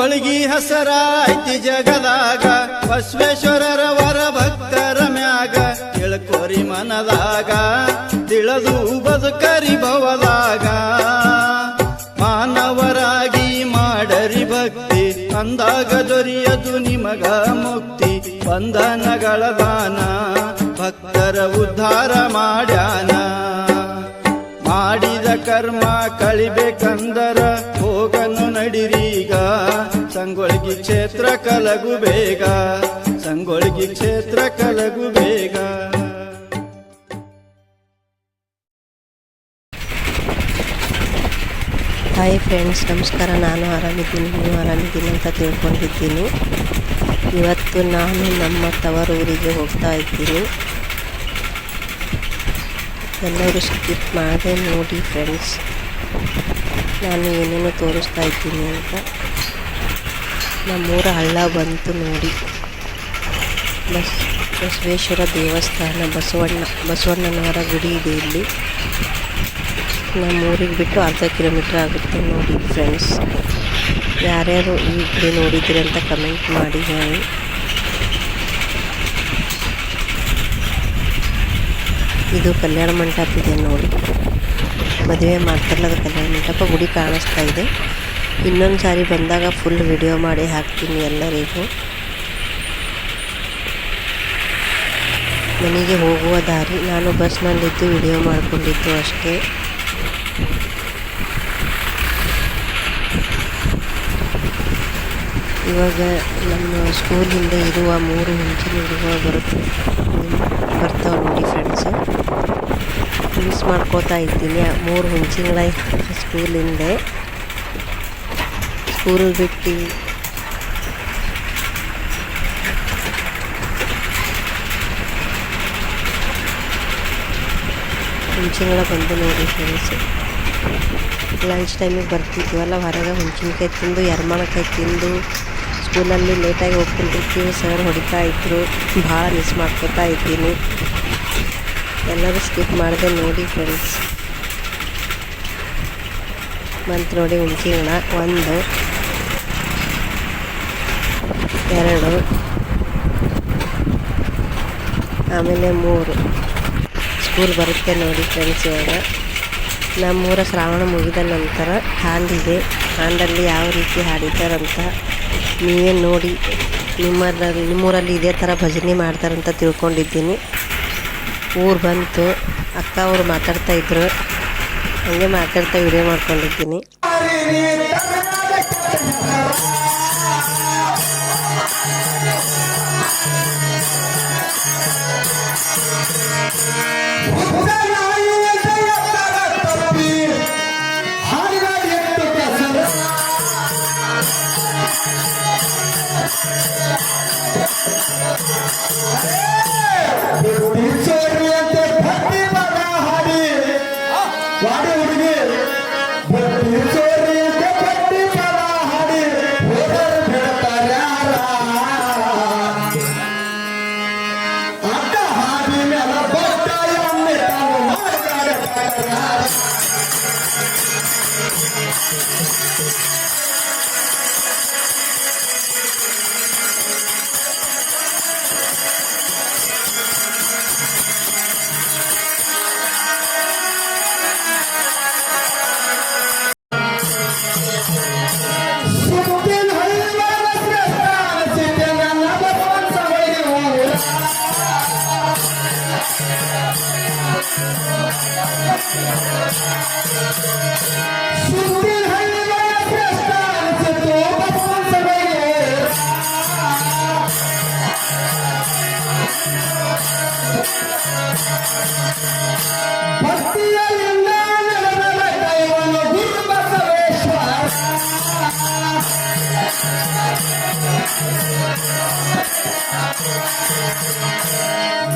ಸಂಗೊಳಗಿ ಹಸರಾಯ್ತಿ ಜಗದಾಗ, ಬಸವೇಶ್ವರರ ವರ ಭಕ್ತರ ಮ್ಯಾಗ, ತಿಳ್ಕೋರಿ ಮನದಾಗ, ತಿಳದು ಬದುಕರಿ ಬವದಾಗ ಮಾನವರಾಗಿ ಮಾಡರಿ ಭಕ್ತಿ, ಅಂದಾಗ ದೊರೆಯದು ನಿಮಗ ಮುಕ್ತಿ, ಬಂಧನಗಳ ದಾನ, ಭಕ್ತರ ಉದ್ಧಾರ ಮಾಡ್ಯಾನ. ಮಾಡಿದ ಕರ್ಮ ಕಳಿಬೇಕಂದರ ಹೋಗನು ನಡಿರೀಗ ಸಂಗೊಳಗಿ ಕ್ಷೇತ್ರ ಕಲಗು ಬೇಗ. ಸಂಗೊಳಗಿ ಕ್ಷೇತ್ರ ಕಲಗು ಬೇಗ. ಹಾಯ್ ಫ್ರೆಂಡ್ಸ್ ನಮಸ್ಕಾರ. ನಾನು ಆರಾಮಿದ್ದೀನಿ, ನೀವು ಆರಾಮಿದ್ದೀನಿ ಅಂತ ತಿಳ್ಕೊಂಡಿದ್ದೀನಿ. ಇವತ್ತು ನಾನು ನಮ್ಮ ತವರೂರಿಗೆ ಹೋಗ್ತಾ ಇದ್ದೀನಿ. ಎಲ್ಲರೂ ಸ್ಕಿಪ್ ಮಾಡಿ ನೋಡಿ ಫ್ರೆಂಡ್ಸ್. ನಾನು ಏನೇನೋ ತೋರಿಸ್ತಾ ಇದ್ದೀನಿ ಅಂತ. ನಮ್ಮೂರ ಹಳ್ಳ ಬಂತು ನೋಡಿ. ಬಸ್, ಬಸವೇಶ್ವರ ದೇವಸ್ಥಾನ, ಬಸವಣ್ಣ, ಬಸವಣ್ಣನವರ ಗುಡಿ ಇದೆ ಇಲ್ಲಿ. ನಮ್ಮೂರಿಗೆ ಬಿಟ್ಟು ಅರ್ಧ ಕಿಲೋಮೀಟ್ರ್ ಆಗುತ್ತೆ ನೋಡಿ ಫ್ರೆಂಡ್ಸ್. ಯಾರ್ಯಾರು ಈ ಗುಡಿ ನೋಡಿದ್ದೀರಿ ಅಂತ ಕಮೆಂಟ್ ಮಾಡಿ ಹೇಳಿ. ಇದು ಕಲ್ಯಾಣ ಮಂಟಪ ಇದೆ ನೋಡಿ. ಮದುವೆ ಮಾಡ್ತಾರಲ್ಲ ಅದು ಕಲ್ಯಾಣ ಮಂಟಪ ಗುಡಿ ಕಾಣಿಸ್ತಾ ಇದೆ. ಇನ್ನೊಂದು ಸಾರಿ ಬಂದಾಗ ಫುಲ್ ವಿಡಿಯೋ ಮಾಡಿ ಹಾಕ್ತೀನಿ ಎಲ್ಲರಿಗೂ. ಮನೆಗೆ ಹೋಗುವ ದಾರಿ, ನಾನು ಬಸ್ನಲ್ಲಿದ್ದು ವಿಡಿಯೋ ಮಾಡಿಕೊಂಡಿದ್ದು ಅಷ್ಟೇ. ಇವಾಗ ನಮ್ಮ ಸ್ಕೂಲಿಂದ ಇರುವ ಮೂರು ಇಂಚಿನ ಇರುವ ಬರುತ್ತೆ ಬರ್ತಾವೆ ಮಿಸ್ ಮಾಡ್ಕೋತಾ ಇದ್ದೀನಿ. ಮೂರು ಹುಂಚಿಗಳ ಸ್ಕೂಲಿಂದ ಸ್ಕೂಲ್ ಬಿಟ್ಟು. ಹುಂಚಿಗಳ ಬಂದು ನೋಡಿ ಫ್ರೆಂಡ್ಸ್ ಲಂಚ್ ಟೈಮಿಗೆ ಬರ್ತಿದ್ವಲ್ಲ, ಹೊರಗೆ ಹುಂಚಿನಕಾಯಿ ತಿಂದು ಎರ್ಮಣಕಾಯಿ ತಿಂದು ಸ್ಕೂಲಲ್ಲಿ ಲೇಟಾಗಿ ಹೋಗ್ತಿರ್ತೀವಿ ಸರ್ ಹೊಡಿತಾ ಇದ್ರು. ಭಾಳ ಮಿಸ್ ಮಾಡ್ಕೋತಾ ಇದ್ದೀನಿ. ಎಲ್ಲರೂ ಸ್ಕಿಪ್ ಮಾಡಿದೆ ನೋಡಿ ಫ್ರೆಂಡ್ಸ್ ಮಂತ್ ನೋಡಿ ಗಿಡ ಒಂದು, ಎರಡು, ಆಮೇಲೆ ಮೂರು. ಸ್ಕೂಲ್ ಬರುತ್ತೆ ನೋಡಿ ಫ್ರೆಂಡ್ಸ್ ಇವಾಗ. ನಮ್ಮೂರ ಶ್ರಾವಣ ಮುಗಿದ ನಂತರ ಹಾಂಡಿದೆ. ಹಾಂಡಲ್ಲಿ ಯಾವ ರೀತಿ ಹಾಡಿದ್ದಾರಂತ ನೀವೇ ನೋಡಿ. ನಿಮ್ಮ ನಿಮ್ಮೂರಲ್ಲಿ ಇದೇ ಥರ ಭಜನೆ ಮಾಡ್ತಾರಂತ ತಿಳ್ಕೊಂಡಿದ್ದೀನಿ. ಊರು ಬಂತು. ಅಕ್ಕ ಅವರು ಮಾತಾಡ್ತಾ ಇದ್ರು. ಹಂಗೆ ಮಾತಾಡ್ತಾ ವಿಡಿಯೋ ಮಾಡ್ಕೊಂಡಿದ್ದೀನಿ. ವಾಡಿ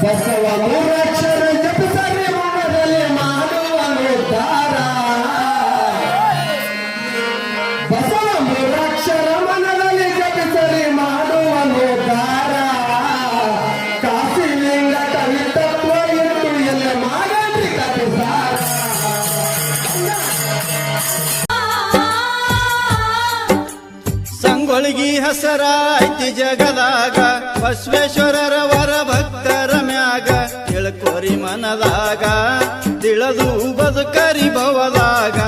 That's the. ಸಂಗೊಳಗಿ ಹಸರಾಯ್ತಿ ಜಗದಾಗ, ಬಸವೇಶ್ವರರ ವರ ಭಕ್ತರ ಮ್ಯಾಗ, ತಿಳ್ಕೋರಿ ಮನದಾಗ, ತಿಳದು ಬದುಕರಿ ಭವದಾಗ.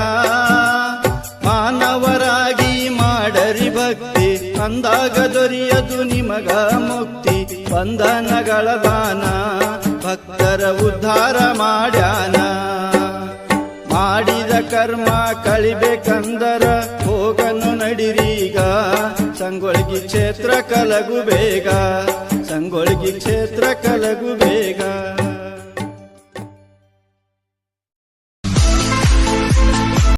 ಮಾನವರಾಗಿ ಮಾಡರಿ ಭಕ್ತಿ, ಅಂದಾಗ ದೊರೆಯದು ನಿಮಗ ಮುಕ್ತಿ, ಬಂಧನಗಳ ದಾನ, ಭಕ್ತರ ಉದ್ಧಾರ ಮಾಡ್ಯಾನ. ಮಾಡಿದ ಕರ್ಮ ಕಳಿಬೇಕಂದರ ಹೋಗನು ನಡಿರೀಗ ಸಂಗೊಳ್ಗಿ ಕ್ಷೇತ್ರ ಕಲಗು ಬೇಗ ಸಂಗೊಳ್ಗಿ ಕ್ಷೇತ್ರ ಕಲಗು ಬೇಗ